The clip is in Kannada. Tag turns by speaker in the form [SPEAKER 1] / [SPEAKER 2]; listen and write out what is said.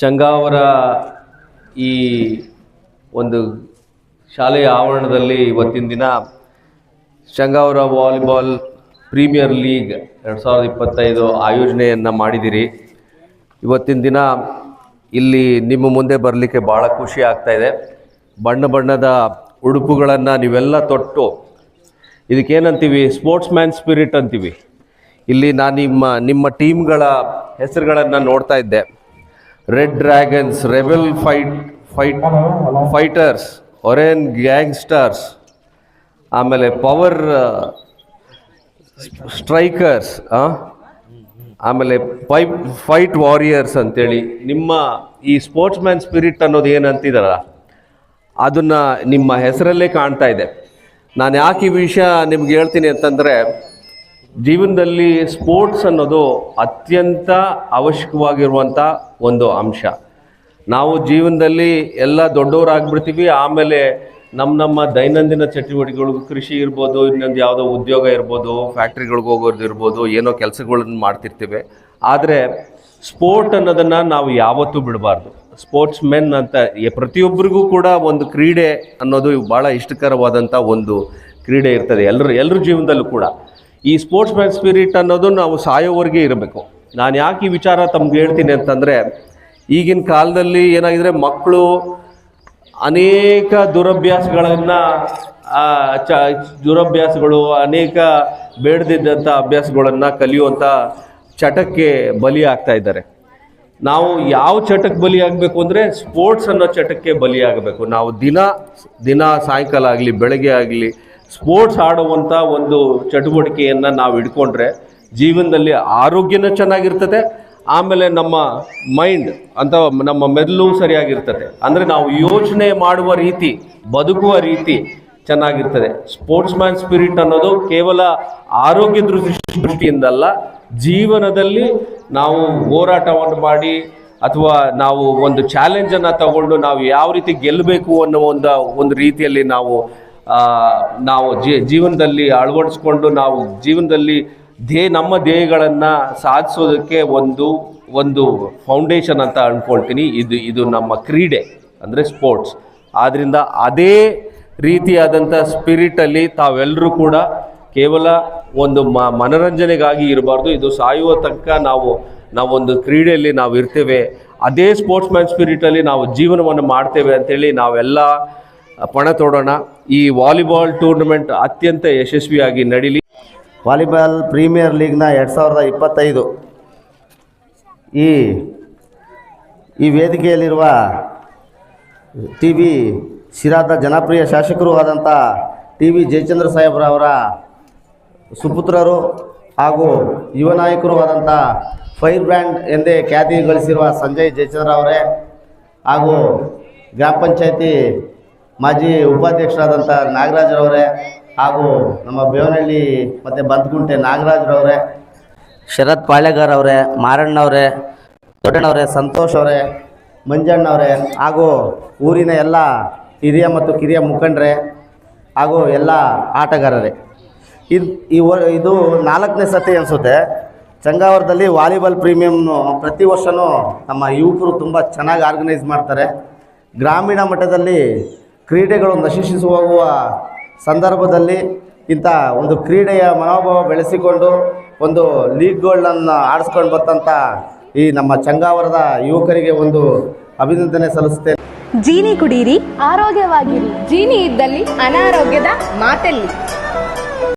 [SPEAKER 1] ಚಂಗಾವರ ಈ ಒಂದು ಶಾಲೆಯ ಆವರಣದಲ್ಲಿ ಇವತ್ತಿನ ದಿನ ಚಂಗಾವರ ವಾಲಿಬಾಲ್ ಪ್ರೀಮಿಯರ್ ಲೀಗ್ ಎರಡು ಸಾವಿರದ ಇಪ್ಪತ್ತೈದು ಆಯೋಜನೆಯನ್ನು ಮಾಡಿದ್ದೀರಿ ಇವತ್ತಿನ ದಿನ ಇಲ್ಲಿ ನಿಮ್ಮ ಮುಂದೆ ಬರಲಿಕ್ಕೆ ಭಾಳ ಖುಷಿ ಆಗ್ತಾ ಇದೆ. ಬಣ್ಣ ಬಣ್ಣದ ಉಡುಪುಗಳನ್ನು ನೀವೆಲ್ಲ ತೊಟ್ಟು ಇದಕ್ಕೇನಂತೀವಿ? ಸ್ಪೋರ್ಟ್ಸ್ ಮ್ಯಾನ್ ಸ್ಪಿರಿಟ್ ಅಂತೀವಿ. ಇಲ್ಲಿ ನಾನು ನಿಮ್ಮ ನಿಮ್ಮ ಟೀಮ್ಗಳ ಹೆಸರುಗಳನ್ನು ನೋಡ್ತಾ ಇದ್ದೆ. Red dragons rebel fight fight fighters ಒರೆನ್ gangsters ಆಮೇಲೆ ಪವರ್ ಸ್ಟ್ರೈಕರ್ಸ್ ಆಮೇಲೆ ಪೈ ಫೈಟ್ ವಾರಿಯರ್ಸ್ ಅಂತೇಳಿ ನಿಮ್ಮ ಈ ಸ್ಪೋರ್ಟ್ಸ್ ಮ್ಯಾನ್ ಸ್ಪಿರಿಟ್ ಅನ್ನೋದು ಏನು ಅದನ್ನು ಅದನ್ನ ನಿಮ್ಮ ಹೆಸರಲ್ಲೇ ಕಾಣ್ತಾ ಇದೆ. ನಾನು ಯಾಕೆ ಈ ವಿಷಯ ನಿಮ್ಗೆ ಹೇಳ್ತೀನಿ ಅಂತಂದರೆ ಜೀವನದಲ್ಲಿ ಸ್ಪೋರ್ಟ್ಸ್ ಅನ್ನೋದು ಅತ್ಯಂತ ಅವಶ್ಯಕವಾಗಿರುವಂಥ ಒಂದು ಅಂಶ. ನಾವು ಜೀವನದಲ್ಲಿ ಎಲ್ಲ ದೊಡ್ಡವರಾಗ್ಬಿಡ್ತೀವಿ, ಆಮೇಲೆ ನಮ್ಮ ನಮ್ಮ ದೈನಂದಿನ ಚಟುವಟಿಕೆಗಳು, ಕೃಷಿ ಇರ್ಬೋದು, ಇನ್ನೊಂದು ಯಾವುದೋ ಉದ್ಯೋಗ ಇರ್ಬೋದು, ಫ್ಯಾಕ್ಟ್ರಿಗಳಿಗೆ ಹೋಗೋದು ಇರ್ಬೋದು, ಏನೋ ಕೆಲಸಗಳನ್ನು ಮಾಡ್ತಿರ್ತೇವೆ. ಆದರೆ ಸ್ಪೋರ್ಟ್ ಅನ್ನೋದನ್ನು ನಾವು ಯಾವತ್ತೂ ಬಿಡಬಾರ್ದು. ಸ್ಪೋರ್ಟ್ಸ್ ಮೆನ್ ಅಂತ ಪ್ರತಿಯೊಬ್ಬರಿಗೂ ಕೂಡ ಒಂದು ಕ್ರೀಡೆ ಅನ್ನೋದು ಭಾಳ ಇಷ್ಟಕರವಾದಂಥ ಒಂದು ಕ್ರೀಡೆ ಇರ್ತದೆ. ಎಲ್ಲರ ಎಲ್ಲರ ಜೀವನದಲ್ಲೂ ಕೂಡ. ಈ ಸ್ಪೋರ್ಟ್ಸ್ ಮ್ಯಾನ್ ಸ್ಪಿರಿಟ್ ಅನ್ನೋದು ನಾವು ಸಾಯೋವರೆಗೆ ಇರಬೇಕು. ನಾನು ಯಾಕೆ ಈ ವಿಚಾರ ತಮ್ಗೆ ಹೇಳ್ತೀನಿ ಅಂತಂದರೆ, ಈಗಿನ ಕಾಲದಲ್ಲಿ ಏನಾಗಿದ್ರೆ ಮಕ್ಕಳು ಅನೇಕ ದುರಭ್ಯಾಸಗಳನ್ನು ಚ, ದುರಭ್ಯಾಸಗಳು, ಅನೇಕ ಬೇಡದಿದ್ದಂಥ ಅಭ್ಯಾಸಗಳನ್ನು ಕಲಿಯುವಂಥ ಚಟಕ್ಕೆ ಬಲಿ ಆಗ್ತಾ ಇದ್ದಾರೆ. ನಾವು ಯಾವ ಚಟಕ್ಕೆ ಬಲಿಯಾಗಬೇಕು ಅಂದರೆ ಸ್ಪೋರ್ಟ್ಸ್ ಅನ್ನೋ ಚಟಕ್ಕೆ ಬಲಿಯಾಗಬೇಕು ನಾವು ದಿನ ದಿನ ಸಾಯಂಕಾಲ ಆಗಲಿ, ಬೆಳಗ್ಗೆ ಆಗಲಿ ಸ್ಪೋರ್ಟ್ಸ್ ಆಡುವಂಥ ಒಂದು ಚಟುವಟಿಕೆಯನ್ನು ನಾವು ಇಟ್ಕೊಂಡ್ರೆ ಜೀವನದಲ್ಲಿ ಆರೋಗ್ಯನೂ ಚೆನ್ನಾಗಿರ್ತದೆ, ಆಮೇಲೆ ನಮ್ಮ ಮೈಂಡ್ ಅಂತ ನಮ್ಮ ಮೆದುಳು ಸರಿಯಾಗಿರ್ತದೆ. ಅಂದರೆ ನಾವು ಯೋಚನೆ ಮಾಡುವ ರೀತಿ, ಬದುಕುವ ರೀತಿ ಚೆನ್ನಾಗಿರ್ತದೆ. ಸ್ಪೋರ್ಟ್ಸ್ ಮ್ಯಾನ್ ಸ್ಪಿರಿಟ್ ಅನ್ನೋದು ಕೇವಲ ಆರೋಗ್ಯ ದೃಷ್ಟಿ ದೃಷ್ಟಿಯಿಂದಲ್ಲ ಜೀವನದಲ್ಲಿ ನಾವು ಹೋರಾಟವನ್ನು ಮಾಡಿ ಅಥವಾ ನಾವು ಒಂದು ಚಾಲೆಂಜನ್ನು ತಗೊಂಡು ನಾವು ಯಾವ ರೀತಿ ಗೆಲ್ಲಬೇಕು ಅನ್ನೋ ಒಂದು ಒಂದು ರೀತಿಯಲ್ಲಿ ನಾವು ನಾವು ಜೀವನದಲ್ಲಿ ಅಳವಡಿಸ್ಕೊಂಡು ನಾವು ಜೀವನದಲ್ಲಿ ಧ್ಯೇಯ ನಮ್ಮ ಧ್ಯೇಯಗಳನ್ನು ಸಾಧಿಸೋದಕ್ಕೆ ಒಂದು ಒಂದು ಫೌಂಡೇಶನ್ ಅಂತ ಅಂದ್ಕೊಳ್ತೀನಿ ಇದು ಇದು ನಮ್ಮ ಕ್ರೀಡೆ ಅಂದರೆ ಸ್ಪೋರ್ಟ್ಸ್. ಆದ್ದರಿಂದ ಅದೇ ರೀತಿಯಾದಂಥ ಸ್ಪಿರಿಟಲ್ಲಿ ತಾವೆಲ್ಲರೂ ಕೂಡ ಕೇವಲ ಒಂದು ಮ, ಮನರಂಜನೆಗಾಗಿ ಇರಬಾರ್ದು. ಇದು ಸಾಯುವ ತನಕ ನಾವು, ನಾವೊಂದು ಕ್ರೀಡೆಯಲ್ಲಿ ನಾವು ಇರ್ತೇವೆ ಅದೇ ಸ್ಪೋರ್ಟ್ಸ್ ಮ್ಯಾನ್ ಸ್ಪಿರಿಟಲ್ಲಿ ನಾವು ಜೀವನವನ್ನು ಮಾಡ್ತೇವೆ ಅಂಥೇಳಿ ನಾವೆಲ್ಲ ಪಣ ತೊಡೋಣ. ಈ ವಾಲಿಬಾಲ್ ಟೂರ್ನಮೆಂಟ್ ಅತ್ಯಂತ ಯಶಸ್ವಿಯಾಗಿ ನಡೀಲಿ.
[SPEAKER 2] ವಾಲಿಬಾಲ್ ಪ್ರೀಮಿಯರ್ ಲೀಗ್ನ ಎರಡು ಸಾವಿರದ ಇಪ್ಪತ್ತೈದು ಈ ಈ ವೇದಿಕೆಯಲ್ಲಿರುವ ಟಿ ವಿ ಶಿರಾದ ಜನಪ್ರಿಯ ಶಾಸಕರೂ ಆದಂಥ ಟಿ ವಿ ಜಯಚಂದ್ರ ಸಾಹೇಬ್ರವರ ಸುಪುತ್ರರು ಹಾಗೂ ಯುವ ನಾಯಕರು ಆದಂಥ ಫೈರ್ ಬ್ರ್ಯಾಂಡ್ ಎಂದೇ ಖ್ಯಾತಿ ಗಳಿಸಿರುವ ಸಂಜಯ್ ಜಯಚಂದ್ರ ಅವರೇ ಹಾಗೂ ಗ್ರಾಮ ಪಂಚಾಯತಿ ಮಾಜಿ ಉಪಾಧ್ಯಕ್ಷರಾದಂಥ ನಾಗರಾಜ್ರವರೇ ಹಾಗೂ ನಮ್ಮ ಬೇವನಹಳ್ಳಿ ಮತ್ತು ಬಂತಗುಂಟೆ ನಾಗರಾಜ್ರವರೇ ಶರತ್ ಪಾಳ್ಯಗಾರ್ ಅವರೇ ಮಾರಣ್ಣವರೇ ದೊಡ್ಡಣ್ಣವರೇ ಸಂತೋಷ್ ಅವರೇ ಮಂಜಣ್ಣವರೇ ಹಾಗೂ ಊರಿನ ಎಲ್ಲ ಹಿರಿಯ ಮತ್ತು ಕಿರಿಯ ಮುಖಂಡರೇ ಹಾಗೂ ಎಲ್ಲ ಆಟಗಾರರೇ. ಇದು ಇದು ನಾಲ್ಕನೇ ಸತಿ ಅನಿಸುತ್ತೆ. ಚಂಗಾವರದಲ್ಲಿ ವಾಲಿಬಾಲ್ ಪ್ರೀಮಿಯಮ್ನು ಪ್ರತಿ ವರ್ಷವೂ ನಮ್ಮ ಯುವಕರು ತುಂಬ ಚೆನ್ನಾಗಿ ಆರ್ಗನೈಸ್ ಮಾಡ್ತಾರೆ. ಗ್ರಾಮೀಣ ಮಟ್ಟದಲ್ಲಿ ಕ್ರೀಡೆಗಳು ನಶಿಸಿ ಹೋಗುವ ಸಂದರ್ಭದಲ್ಲಿ ಇಂಥ ಒಂದು ಕ್ರೀಡೆಯ ಮನೋಭಾವ ಬೆಳೆಸಿಕೊಂಡು ಒಂದು ಲೀಗ್ಗಳನ್ನ ಆಡಿಸ್ಕೊಂಡು ಬರ್ತಂಥ ಈ ನಮ್ಮ ಚಂಗಾವರದ ಯುವಕರಿಗೆ ಒಂದು ಅಭಿನಂದನೆ ಸಲ್ಲಿಸುತ್ತೇನೆ
[SPEAKER 3] ಜೀನಿ ಕುಡೀರಿ
[SPEAKER 4] ಆರೋಗ್ಯವಾಗಿರಿ. ಜೀನಿ ಇದ್ದಲ್ಲಿ ಅನಾರೋಗ್ಯದ ಮಾತೆಲ್ಲಿ.